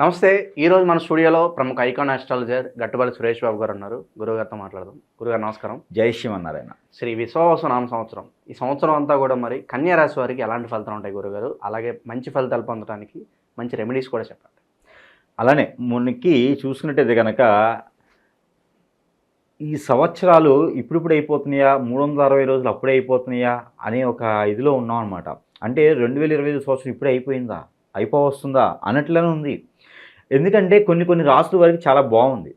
నమస్తే ఈరోజు మన స్టూడియోలో ప్రముఖ ఐకాన్ ఆస్ట్రాలజర్ గట్టుబడి సురేష్ బాబు గారు ఉన్నారు. గురుగారితో మాట్లాడదాం. గురుగారు నమస్కారం. జై శ్రీమన్నారాయణ. శ్రీ విశ్వవాస నామ సంవత్సరం. ఈ సంవత్సరం అంతా కూడా మరి కన్యా రాశి వారికి ఎలాంటి ఫలితాలు ఉంటాయి గురుగారు అలాగే మంచి ఫలితాలు పొందడానికి మంచి రెమెడీస్ కూడా చెప్పండి. అలానే మనకి చూసుకున్నట్టయితే కనుక ఈ సంవత్సరాలు ఇప్పుడిప్పుడు అయిపోతున్నాయా? మూడు వందల అరవై రోజులు అప్పుడే అయిపోతున్నాయా? అనే ఒక ఇదిలో ఉన్నాం అనమాట అంటే రెండు వేల ఇరవై ఐదు సంవత్సరం ఇప్పుడే అయిపోయిందా? అయిపోవస్తుందా? అన్నట్లనే ఉంది. ఎందుకంటే కొన్ని కొన్ని రాసుల వరకు చాలా బాగుంది.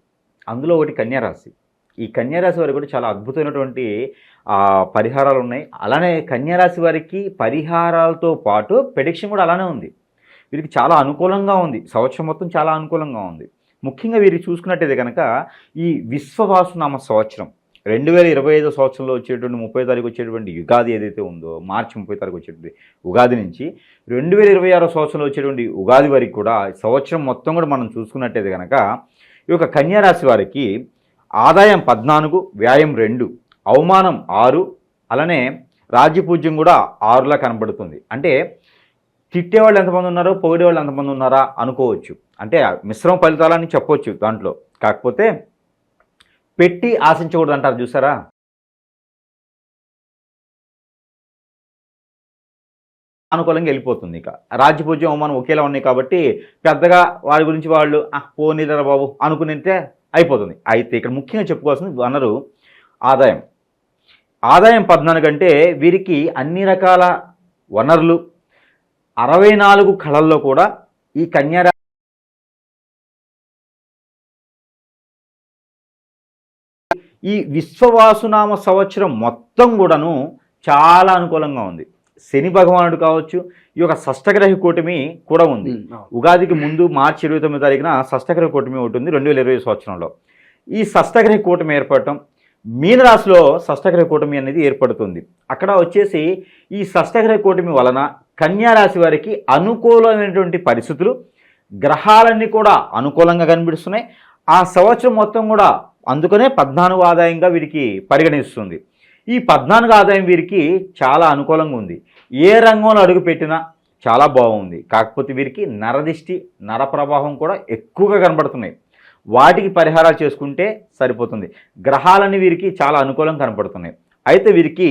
అందులో ఒకటి కన్యారాశి. ఈ కన్యారాశి వారికి కూడా చాలా అద్భుతమైనటువంటి పరిహారాలు ఉన్నాయి. అలానే కన్యారాశి వారికి పరిహారాలతో పాటు ప్రెడిక్షన్ కూడా అలానే ఉంది. వీరికి చాలా అనుకూలంగా ఉంది. సంవత్సరం మొత్తం చాలా అనుకూలంగా ఉంది. ముఖ్యంగా వీరికి చూసుకున్నట్టయితే కనుక ఈ విశ్వవాసునామ సంవత్సరం రెండు వేల ఇరవై ఐదో సంవత్సరంలో వచ్చేటువంటి ముప్పై తారీఖు వచ్చేటువంటి యుగాది ఏదైతే ఉందో మార్చి ముప్పై తారీఖు వచ్చేటువంటి ఉగాది నుంచి రెండు వేల ఇరవై ఆరో సంవత్సరంలో వచ్చేటువంటి ఉగాది వరకు కూడా సంవత్సరం మొత్తం కూడా మనం చూసుకున్నట్టయితే కనుక ఈ యొక్క కన్యారాశి వారికి ఆదాయం పద్నాలుగు వ్యాయం రెండు అవమానం ఆరు అలానే రాజ్యపూజ్యం కూడా ఆరులా కనబడుతుంది. అంటే తిట్టేవాళ్ళు ఎంతమంది ఉన్నారో పొగిడేవాళ్ళు ఎంతమంది ఉన్నారా అనుకోవచ్చు. అంటే మిశ్రమ ఫలితాలని చెప్పొచ్చు దాంట్లో. కాకపోతే పెట్టి ఆశించకూడదు అంటారు చూసారా? అనుకూలంగా వెళ్ళిపోతుంది ఇక. రాజ్యపూజ్యం అవమానం ఒకేలా ఉన్నాయి కాబట్టి పెద్దగా వారి గురించి వాళ్ళు పోనీరా బాబు అనుకునితే అయిపోతుంది. అయితే ఇక్కడ ముఖ్యంగా చెప్పుకోవాల్సింది వనరు ఆదాయం. ఆదాయం పద్నాలుగు అంటే వీరికి అన్ని రకాల వనరులు అరవై నాలుగు కళల్లో కూడా ఈ కన్యారా ఈ విశ్వవాసునామ సంవత్సరం మొత్తం కూడాను చాలా అనుకూలంగా ఉంది. శని భగవానుడు కావచ్చు ఈ యొక్క షష్టగ్రహ కూటమి కూడా ఉంది. ఉగాదికి ముందు మార్చి ఇరవై తొమ్మిది తారీఖున షష్టగ్రహ కూటమి ఉంటుంది రెండు వేల ఇరవై సంవత్సరంలో. ఈ షష్టగ్రహ కూటమి ఏర్పడటం మీనరాశిలో షష్టగ్రహ కూటమి అనేది ఏర్పడుతుంది. అక్కడ వచ్చేసి ఈ షష్టగ్రహ కూటమి వలన కన్యా రాశి వారికి అనుకూలమైనటువంటి పరిస్థితులు గ్రహాలన్నీ కూడా అనుకూలంగా కనిపిస్తున్నాయి. ఆ సంవత్సరం మొత్తం కూడా అందుకనే పద్నాలుగు ఆదాయంగా వీరికి పరిగణిస్తుంది. ఈ పద్నాలుగు ఆదాయం వీరికి చాలా అనుకూలంగా ఉంది. ఏ రంగంలో అడుగుపెట్టినా చాలా బాగుంది. కాకపోతే వీరికి నరదిష్టి నర ప్రభావం కూడా ఎక్కువగా కనబడుతున్నాయి. వాటికి పరిహారాలు చేసుకుంటే సరిపోతుంది. గ్రహాలని వీరికి చాలా అనుకూలంగా కనపడుతున్నాయి అయితే వీరికి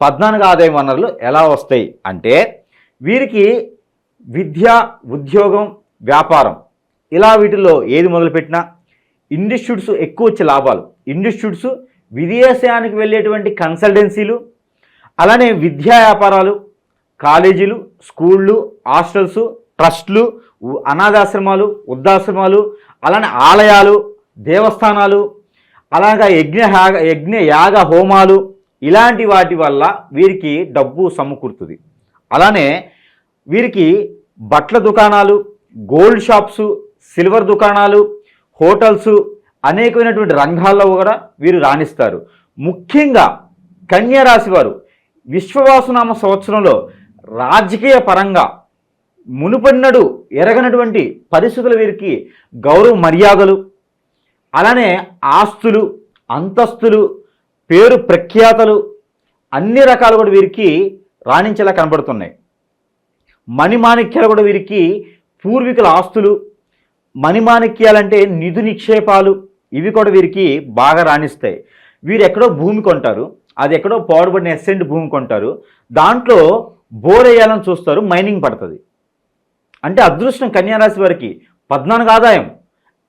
పద్నాలుగు ఆదాయం వనరులు ఎలా వస్తాయి? అంటే వీరికి విద్య ఉద్యోగం వ్యాపారం ఇలా వీటిల్లో ఏది మొదలుపెట్టినా ఇన్స్టిట్యూట్స్ ఎక్కువ వచ్చే లాభాలు. ఇన్స్టిట్యూట్స్ విదేశానికి వెళ్ళేటువంటి కన్సల్టెన్సీలు అలానే విద్యా వ్యాపారాలు కాలేజీలు స్కూళ్ళు హాస్టల్స్ ట్రస్ట్లు అనాథాశ్రమాలు వృద్ధాశ్రమాలు అలానే ఆలయాలు దేవస్థానాలు అలాగా యజ్ఞ యాగ యజ్ఞ యాగ హోమాలు ఇలాంటి వాటి వల్ల వీరికి డబ్బు సమకూరుతుంది. అలానే వీరికి బట్టల దుకాణాలు గోల్డ్ షాప్స్ సిల్వర్ దుకాణాలు హోటల్స్ అనేకమైనటువంటి రంగాల్లో కూడా వీరు రాణిస్తారు. ముఖ్యంగా కన్యా రాశి వారు విశ్వవాసునామ సంవత్సరంలో రాజకీయ పరంగా మునుపన్నడు ఎరగనటువంటి పరిస్థితులు వీరికి గౌరవ మర్యాదలు అలానే ఆస్తులు అంతస్తులు పేరు ప్రఖ్యాతలు అన్ని రకాలు కూడా వీరికి రాణించేలా కనబడుతున్నాయి. మణిమాణిక్యాలు కూడా వీరికి పూర్వీకుల ఆస్తులు మణిమాణిక్యాలంటే నిధు నిక్షేపాలు. ఇవి కూడా వీరికి బాగా రాణిస్తాయి. వీరు ఎక్కడో భూమి కొంటారు. అది ఎక్కడో పాడుబడిన ఎస్సెంట్ భూమి కొంటారు. దాంట్లో బోర్ వేయాలని చూస్తారు. మైనింగ్ పడుతుంది. అంటే అదృష్టం కన్యారాశి వారికి. పద్నాలుగు ఆదాయం.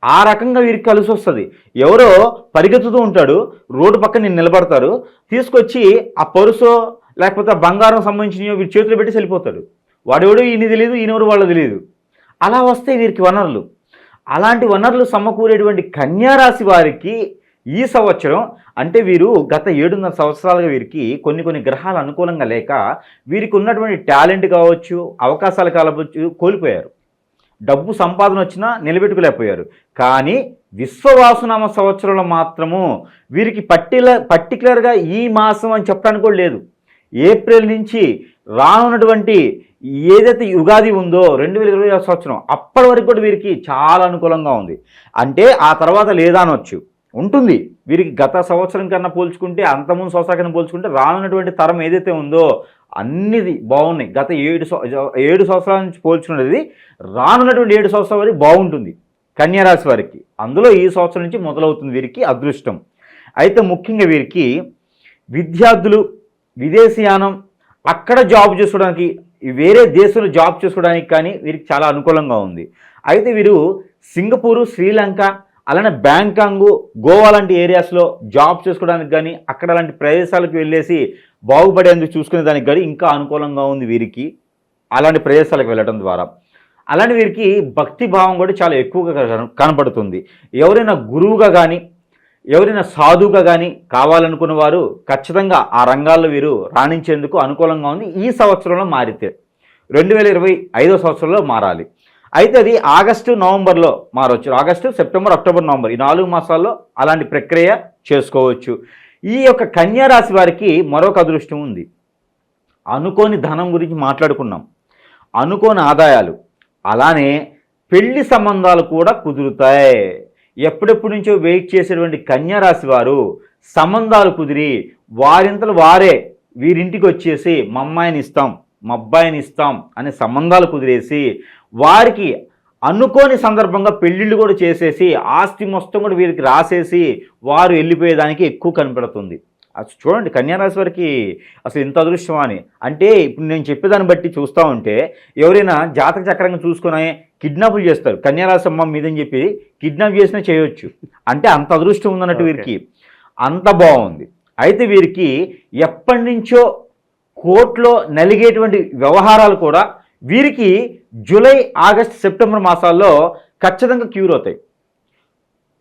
ఆ రకంగా వీరికి కలిసి వస్తుంది. ఎవరో పరిగెత్తుతూ ఉంటాడు. రోడ్డు పక్కన నేను నిలబడతారు. తీసుకొచ్చి ఆ పరుసో లేకపోతే బంగారం సంబంధించినవి వీరి చేతులు పెట్టి వెళ్ళిపోతాడు వాడెవడు ఈయన తెలియదు ఈయనెవడు వాళ్ళు తెలియదు అలా వస్తే వీరికి వనరులు. అలాంటి వనరులు సమకూరేటువంటి కన్యారాశి వారికి ఈ సంవత్సరం అంటే వీరు గత ఏడున్నర సంవత్సరాలుగా వీరికి కొన్ని కొన్ని గ్రహాలు అనుకూలంగా లేక వీరికి ఉన్నటువంటి టాలెంట్ కావచ్చు అవకాశాలు కావచ్చు కోల్పోయారు. డబ్బు సంపాదన వచ్చినా నిలబెట్టుకోలేకపోయారు. కానీ విశ్వవాసునామ సంవత్సరంలో మాత్రము వీరికి పట్టిల పర్టికులర్గా ఈ మాసం అని చెప్పడానికి కూడా లేదు. ఏప్రిల్ నుంచి రానున్నటువంటి ఏదైతే యుగాది ఉందో రెండు వేల ఇరవై సంవత్సరం అప్పటి వరకు కూడా వీరికి చాలా అనుకూలంగా ఉంది. అంటే ఆ తర్వాత లేదనొచ్చు ఉంటుంది. వీరికి గత సంవత్సరం కన్నా పోల్చుకుంటే అంతకుముందు సంవత్సరం కన్నా పోల్చుకుంటే రానున్నటువంటి తరం ఏదైతే ఉందో అన్నిది బాగున్నాయి. గత ఏడు ఏడు సంవత్సరాల నుంచి పోల్చుకున్నది రానున్నటువంటి ఏడు సంవత్సరాల వరకు బాగుంటుంది. కన్యారాశి వారికి. అందులో ఈ సంవత్సరం నుంచి మొదలవుతుంది వీరికి అదృష్టం. అయితే ముఖ్యంగా వీరికి విద్యార్థులు విదేశీయానం అక్కడ జాబ్ చేసుకోవడానికి వేరే దేశంలో జాబ్ చేసుకోవడానికి కానీ వీరికి చాలా అనుకూలంగా ఉంది. అయితే వీరు సింగపూరు శ్రీలంక అలానే బ్యాంకాంగ్ గోవా లాంటి ఏరియాస్లో జాబ్ చేసుకోవడానికి కానీ అక్కడ లాంటి ప్రదేశాలకు వెళ్ళేసి బాగుపడేందుకు చూసుకునే దానికి కానీ ఇంకా అనుకూలంగా ఉంది వీరికి అలాంటి ప్రదేశాలకు వెళ్ళడం ద్వారా. అలానే వీరికి భక్తి భావం కూడా చాలా ఎక్కువగా కన- కనపడుతుంది. ఎవరైనా గురువుగా కానీ ఎవరైనా సాధువుగా కానీ కావాలనుకున్న వారు ఖచ్చితంగా ఆ రంగాల్లో వీరు రాణించేందుకు అనుకూలంగా ఉంది. ఈ సంవత్సరంలో మారితే రెండు వేల ఇరవై ఐదో సంవత్సరంలో మారాలి. అయితే అది ఆగస్టు నవంబర్లో మారవచ్చు ఆగస్టు సెప్టెంబర్ అక్టోబర్ నవంబర్ ఈ నాలుగు మాసాల్లో అలాంటి ప్రక్రియ చేసుకోవచ్చు. ఈ యొక్క కన్యా రాశి వారికి మరొక అదృష్టం ఉంది. అనుకోని ధనం గురించి మాట్లాడుకున్నాం. అనుకోని ఆదాయాలు. అలానే పెళ్ళి సంబంధాలు కూడా కుదురుతాయి. ఎప్పుడెప్పటి నుంచో వెయిట్ చేసేటువంటి కన్యారాశి వారు సంబంధాలు కుదిరి వారింతలు వారే వీరింటికి వచ్చేసి మా అమ్మాయిని ఇస్తాం మా అబ్బాయిని ఇస్తాం అనే సంబంధాలు కుదిరేసి వారికి అనుకోని సందర్భంగా పెళ్ళిళ్ళు కూడా చేసేసి ఆస్తి మొత్తం కూడా వీరికి రాసేసి వారు వెళ్ళిపోయేదానికి ఎక్కువ కనపడుతుంది. చూడండి కన్యారాశి వారికి అసలు ఇంత అదృష్టమా అని. అంటే ఇప్పుడు నేను చెప్పేదాన్ని బట్టి చూస్తూ ఉంటే ఎవరైనా జాతక చక్రంగా చూసుకొని కిడ్నాపులు చేస్తారు. కన్యారాశి అమ్మ మీదని చెప్పి కిడ్నాప్ చేసినా చేయొచ్చు. అంటే అంత అదృష్టం ఉందన్నట్టు. వీరికి. అంత బాగుంది. అయితే వీరికి ఎప్పటి నుంచో కోర్టులో నలిగేటువంటి వ్యవహారాలు కూడా వీరికి జూలై ఆగస్ట్ సెప్టెంబర్ మాసాల్లో ఖచ్చితంగా క్యూర్ అవుతాయి.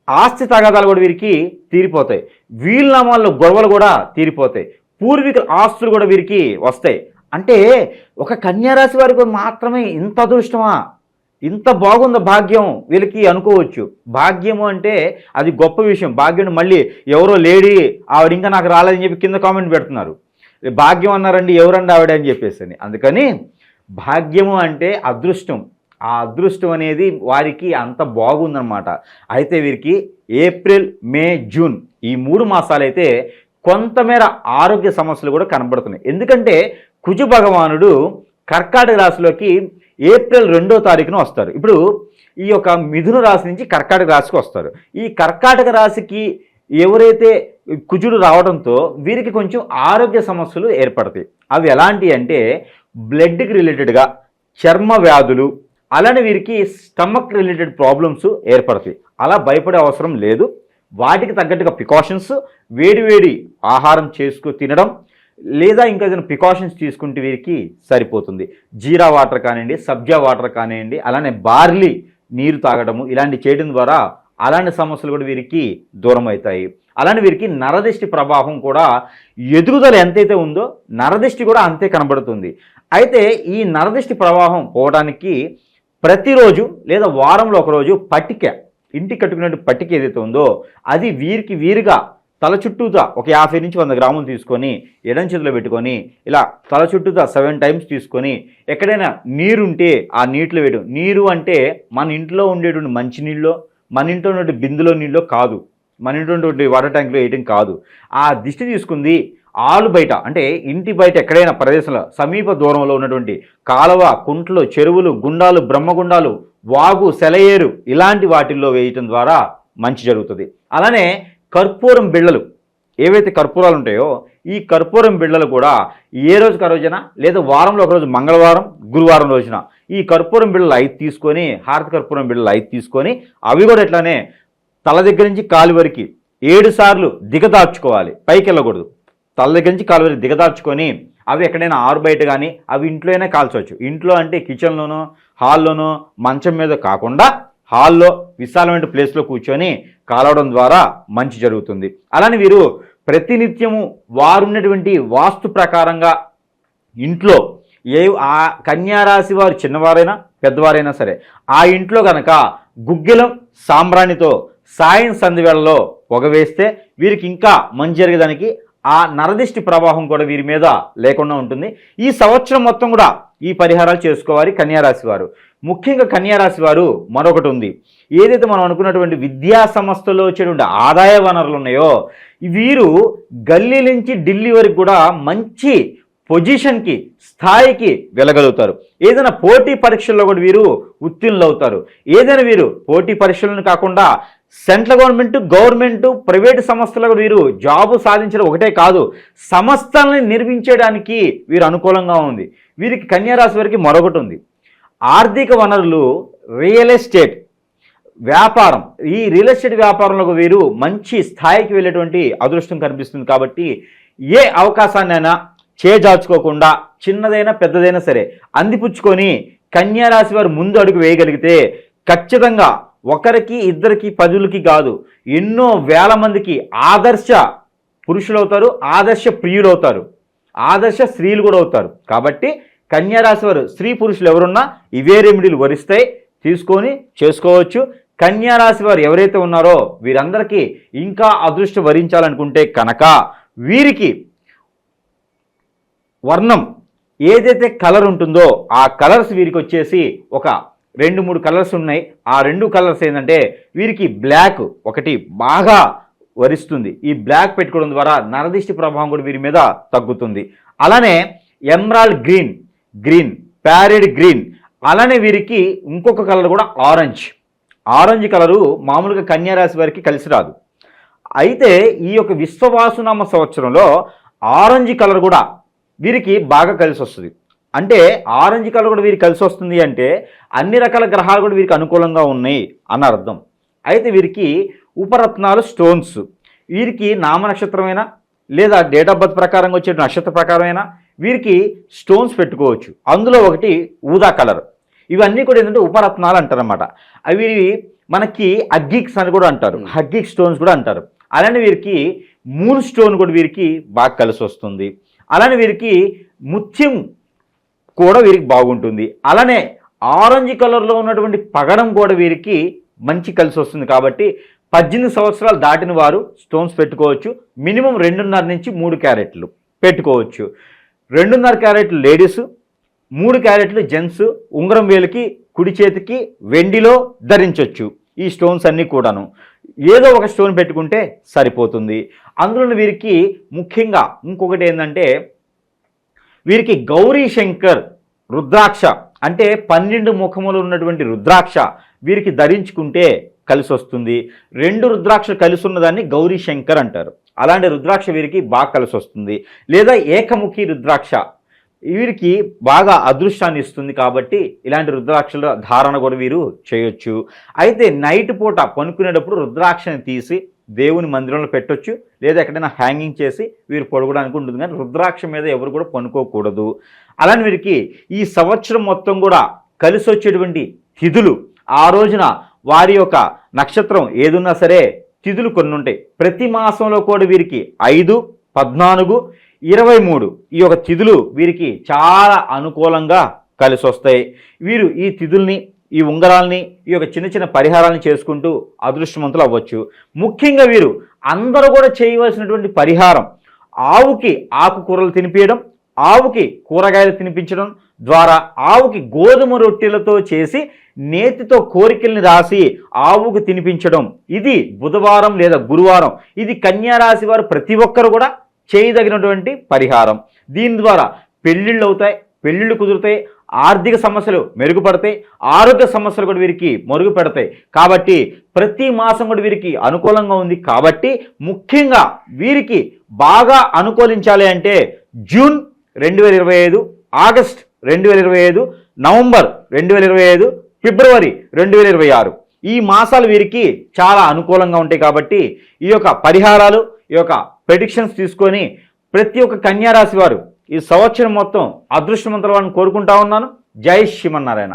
ఆస్తి తగాదాలు కూడా వీరికి తీరిపోతాయి. వీలునామాల్లో గొడవలు కూడా తీరిపోతాయి. పూర్వీకుల ఆస్తులు కూడా వీరికి వస్తాయి. అంటే ఒక కన్యారాశి వారికి మాత్రమే ఇంత అదృష్టమా? ఇంత బాగుంది భాగ్యం వీళ్ళకి అనుకోవచ్చు. భాగ్యము అంటే అది గొప్ప విషయం. భాగ్యం మళ్ళీ ఎవరో లేడీ ఆవిడ ఇంకా నాకు రాలేదని చెప్పి కింద కామెంట్ పెడుతున్నారు. భాగ్యం అన్నారండి ఎవరండి ఆవిడ? అని చెప్పేసి అని. అందుకని భాగ్యము అంటే అదృష్టం. ఆ అదృష్టం అనేది వారికి అంత బాగుందనమాట అయితే వీరికి ఏప్రిల్ మే జూన్ ఈ మూడు మాసాలైతే కొంతమేర ఆరోగ్య సమస్యలు కూడా కనబడుతున్నాయి. ఎందుకంటే కుజు భగవానుడు కర్కాటక రాశిలోకి ఏప్రిల్ రెండో తారీఖున వస్తారు. ఇప్పుడు ఈ యొక్క మిథున రాశి నుంచి కర్కాటక రాశికి వస్తారు. ఈ కర్కాటక రాశికి ఎవరైతే కుజుడు రావడంతో వీరికి కొంచెం ఆరోగ్య సమస్యలు ఏర్పడతాయి. అవి ఎలాంటి అంటే బ్లడ్కి రిలేటెడ్గా చర్మ వ్యాధులు అలానే వీరికి స్టమక్ రిలేటెడ్ ప్రాబ్లమ్స్ ఏర్పడతాయి. అలా భయపడే అవసరం లేదు. వాటికి తగ్గట్టుగా ప్రికాషన్స్ వేడివేడి ఆహారం చేసుకు తినడం లేదా ఇంకా ఏదైనా ప్రికాషన్స్ తీసుకుంటే వీరికి సరిపోతుంది. జీరా వాటర్ కానివ్వండి సబ్జా వాటర్ కానివ్వండి అలానే బార్లీ నీరు తాగడము ఇలాంటి చేయడం ద్వారా అలాంటి సమస్యలు కూడా వీరికి దూరం అవుతాయి అలానే వీరికి నరదిష్టి ప్రభావం కూడా ఎదుగుదల ఎంతైతే ఉందో నరదిష్టి కూడా అంతే కనబడుతుంది. అయితే ఈ నరదిష్టి ప్రవాహం పోవడానికి ప్రతిరోజు లేదా వారంలో ఒకరోజు పట్టిక ఇంటికి కట్టుకునే పట్టిక ఏదైతే ఉందో అది వీరికి వీరుగా తల చుట్టూతా ఒక యాభై నుంచి వంద గ్రాములు తీసుకొని ఎడం చేతిలో పెట్టుకొని ఇలా తల చుట్టూతా సెవెన్ టైమ్స్ తీసుకొని ఎక్కడైనా నీరుంటే ఆ నీటిలో వేయడం. నీరు అంటే మన ఇంట్లో ఉండేటువంటి మంచినీళ్ళు మన ఇంట్లో ఉండే బిందులో నీళ్ళు కాదు. మన ఇంట్లో ఉండే వాటర్ ట్యాంక్లో వేయటం కాదు. ఆ దిష్టి తీసుకుంది ఆలు బయట అంటే ఇంటి బయట ఎక్కడైనా ప్రదేశంలో సమీప దూరంలో ఉన్నటువంటి కాలువ కుంటలు చెరువులు గుండాలు బ్రహ్మగుండాలు వాగు సెలయేరు ఇలాంటి వాటిల్లో వేయటం ద్వారా మంచి జరుగుతుంది. అలానే కర్పూరం బిళ్ళలు ఏవైతే కర్పూరాలు ఉంటాయో ఈ కర్పూరం బిళ్ళలు కూడా ఏ రోజుకి ఆ రోజున? లేదా వారంలో ఒక రోజు మంగళవారం గురువారం రోజున ఈ కర్పూరం బిళ్ళలు ఐదు తీసుకొని హారతి కర్పూరం బిళ్ళలు ఐదు తీసుకొని అవి కూడా ఎట్లానే తల దగ్గర నుంచి కాలు వరకు ఏడు సార్లు దిగదార్చుకోవాలి పైకి వెళ్ళకూడదు తల దగ్గర నుంచి కాలువలు దిగదార్చుకొని అవి ఎక్కడైనా ఆరు బయట కానీ అవి ఇంట్లోనే కాల్చవచ్చు. ఇంట్లో అంటే కిచెన్లోనో హాల్లోనో మంచం మీద కాకుండా హాల్లో విశాలమైన ప్లేస్లో కూర్చొని కాలవడం ద్వారా మంచి జరుగుతుంది. అలానే వీరు ప్రతినిత్యము వారున్నటువంటి వాస్తు ప్రకారంగా ఇంట్లో ఏ ఆ కన్యారాశి వారు చిన్నవారైనా పెద్దవారైనా సరే ఆ ఇంట్లో కనుక గుగ్గిలం సాంబ్రాణితో సాయం సంధివేళలో పొగ వేస్తే వీరికి ఇంకా మంచి జరిగేదానికి ఆ నరదిష్టి ప్రవాహం కూడా వీరి మీద లేకుండా ఉంటుంది. ఈ సంవత్సరం మొత్తం కూడా ఈ పరిహారాలు చేసుకోవాలి కన్యారాశి వారు. ముఖ్యంగా కన్యారాశి వారు మరొకటి ఉంది. ఏదైతే మనం అనుకున్నటువంటి విద్యా సంస్థలో వచ్చేటువంటి ఆదాయ వనరులు ఉన్నాయో వీరు గల్లీ నుంచి ఢిల్లీ వరకు కూడా మంచి పొజిషన్కి స్థాయికి వెళ్ళగలుగుతారు. ఏదైనా పోటీ పరీక్షల్లో కూడా వీరు ఉత్తీర్ణులు అవుతారు ఏదైనా వీరు పోటీ పరీక్షలను కాకుండా సెంట్రల్ గవర్నమెంట్ గవర్నమెంట్ ప్రైవేటు సంస్థలకు వీరు జాబు సాధించడం ఒకటే కాదు సంస్థల్ని నిర్మించడానికి వీరు అనుకూలంగా ఉంది. వీరికి కన్యారాశి వారికి మరొకటి ఉంది. ఆర్థిక వనరులు రియల్ ఎస్టేట్ వ్యాపారం ఈ రియల్ ఎస్టేట్ వ్యాపారంలో వీరు మంచి స్థాయికి వెళ్ళేటువంటి అదృష్టం కనిపిస్తుంది కాబట్టి ఏ అవకాశాన్నైనా చేజార్చుకోకుండా చిన్నదైనా పెద్దదైనా సరే అందిపుచ్చుకొని కన్యారాశి వారు ముందు అడుగు వేయగలిగితే ఖచ్చితంగా ఒకరికి ఇద్దరికి పదులకి కాదు. ఎన్నో వేల మందికి ఆదర్శ పురుషులు అవుతారు ఆదర్శ ప్రియులు అవుతారు ఆదర్శ స్త్రీలు కూడా అవుతారు. కాబట్టి కన్యారాశి వారు స్త్రీ పురుషులు ఎవరున్నా ఇవే రెమెడీలు వరిస్తాయి. తీసుకొని చేసుకోవచ్చు. కన్యారాశి వారు ఎవరైతే ఉన్నారో వీరందరికీ ఇంకా అదృష్టం వరించాలనుకుంటే కనుక వీరికి వర్ణం ఏదైతే కలర్ ఉంటుందో ఆ కలర్స్ వీరికి వచ్చేసి ఒక రెండు మూడు కలర్స్ ఉన్నాయి. ఆ రెండు కలర్స్ ఏంటంటే వీరికి బ్లాక్ ఒకటి బాగా వరిస్తుంది. ఈ బ్లాక్ పెట్టుకోవడం ద్వారా నరదిష్టి ప్రభావం కూడా వీరి మీద తగ్గుతుంది. అలానే emerald green green parrot green అలానే వీరికి ఇంకొక కలర్ కూడా ఆరెంజ్. ఆరెంజ్ కలరు మామూలుగా కన్యారాశి వారికి కలిసి రాదు. అయితే ఈ యొక్క విశ్వవాసునామ సంవత్సరంలో ఆరెంజ్ కలర్ కూడా వీరికి బాగా కలిసి వస్తుంది. అంటే ఆరెంజ్ కలర్ కూడా వీరికి కలిసి వస్తుంది అంటే అన్ని రకాల గ్రహాలు కూడా వీరికి అనుకూలంగా ఉన్నాయి అన్న అర్థం అయితే వీరికి ఉపరత్నాలు స్టోన్స్ వీరికి నామ నక్షత్రమైనా? లేదా డేట్ ఆఫ్ బర్త్ ప్రకారంగా వచ్చే నక్షత్ర ప్రకారమైనా? వీరికి స్టోన్స్ పెట్టుకోవచ్చు. అందులో ఒకటి ఊదా కలర్. ఇవన్నీ కూడా ఏంటంటే ఉపరత్నాలు అంటారన్నమాట. అవి మనకి అగ్గిక్స్ అని కూడా అంటారు. హగ్గిక్ స్టోన్స్ కూడా అంటారు. అలానే వీరికి మూన్ స్టోన్ కూడా వీరికి బాగా కలిసి వస్తుంది. అలానే వీరికి ముత్యం కూడా వీరికి బాగుంటుంది. అలానే ఆరెంజ్ కలర్లో ఉన్నటువంటి పగడం కూడా వీరికి మంచి కలిసి వస్తుంది కాబట్టి పద్దెనిమిది సంవత్సరాలు దాటిన వారు స్టోన్స్ పెట్టుకోవచ్చు. మినిమం రెండున్నర నుంచి మూడు క్యారెట్లు పెట్టుకోవచ్చు. రెండున్నర క్యారెట్లు లేడీస్ మూడు క్యారెట్లు జెంట్స్ ఉంగరం వేలుకి కుడి చేతికి వెండిలో ధరించవచ్చు ఈ స్టోన్స్ అన్నీ కూడాను. ఏదో ఒక స్టోన్ పెట్టుకుంటే సరిపోతుంది. అందులో వీరికి ముఖ్యంగా ఇంకొకటి ఏంటంటే వీరికి గౌరీ శంకర్ రుద్రాక్ష అంటే పన్నెండు ముఖములు ఉన్నటువంటి రుద్రాక్ష వీరికి ధరించుకుంటే కలిసి వస్తుంది. రెండు రుద్రాక్షలు కలిసి ఉన్నదాన్ని గౌరీ శంకర్ అంటారు. అలాంటి రుద్రాక్ష వీరికి బాగా కలిసి వస్తుంది. లేదా ఏకముఖి రుద్రాక్ష వీరికి బాగా అదృష్టాన్ని ఇస్తుంది కాబట్టి ఇలాంటి రుద్రాక్షల ధారణ కూడా వీరు చేయొచ్చు. అయితే నైట్ పూట పనుకునేటప్పుడు రుద్రాక్షని తీసి దేవుని మందిరంలో పెట్టొచ్చు లేదా ఎక్కడైనా హ్యాంగింగ్ చేసి వీరు పడుకోవడానికి ఉంటుంది. కానీ రుద్రాక్ష మీద ఎవరు కూడా పనుకోకూడదు. అలానే వీరికి ఈ సంవత్సరం మొత్తం కూడా కలిసి వచ్చేటువంటి తిథులు ఆ రోజున వారి యొక్క నక్షత్రం ఏదున్నా సరే తిథులు కొన్ని ఉంటాయి. ప్రతి మాసంలో కూడా వీరికి ఐదు పద్నాలుగు ఇరవై మూడు ఈ యొక్క తిథులు వీరికి చాలా అనుకూలంగా కలిసి వస్తాయి. వీరు ఈ తిథుల్ని ఈ ఉంగరాల్ని ఈ యొక్క చిన్న చిన్న పరిహారాలను చేసుకుంటూ అదృష్టవంతులు అవ్వచ్చు. ముఖ్యంగా వీరు అందరూ కూడా చేయవలసినటువంటి పరిహారం ఆవుకి ఆకుకూరలు తినిపించడం ఆవుకి కూరగాయలు తినిపించడం ద్వారా ఆవుకి గోధుమ రొట్టెలతో చేసి నేతితో కోరికల్ని రాసి ఆవుకు తినిపించడం. ఇది బుధవారం లేదా గురువారం. ఇది కన్యారాశి వారు ప్రతి ఒక్కరు కూడా చేయదగినటువంటి పరిహారం. దీని ద్వారా పెళ్ళిళ్ళు అవుతాయి పెళ్ళిళ్ళు కుదురుతాయి ఆర్థిక సమస్యలు మెరుగుపడతాయి ఆరోగ్య సమస్యలు కూడా వీరికి మెరుగుపెడతాయి. కాబట్టి ప్రతి మాసం కూడా వీరికి అనుకూలంగా ఉంది కాబట్టి ముఖ్యంగా వీరికి బాగా అనుకూలించాలి అంటే జూన్ రెండు వేల ఇరవై ఐదు ఆగస్ట్ రెండు వేల ఇరవై ఐదు నవంబర్ రెండు వేల ఇరవై ఐదు ఫిబ్రవరి రెండు వేల ఇరవై ఆరు. ఈ మాసాలు వీరికి చాలా అనుకూలంగా ఉంటాయి కాబట్టి ఈ యొక్క పరిహారాలు ఈ యొక్క ప్రెడిక్షన్స్ తీసుకొని ప్రతి ఒక్క కన్యారాశి వారు ఈ సంవత్సరం మొత్తం అదృష్టవంతులను కోరుకుంటా ఉన్నాను. జై శ్రీమన్నారాయణ.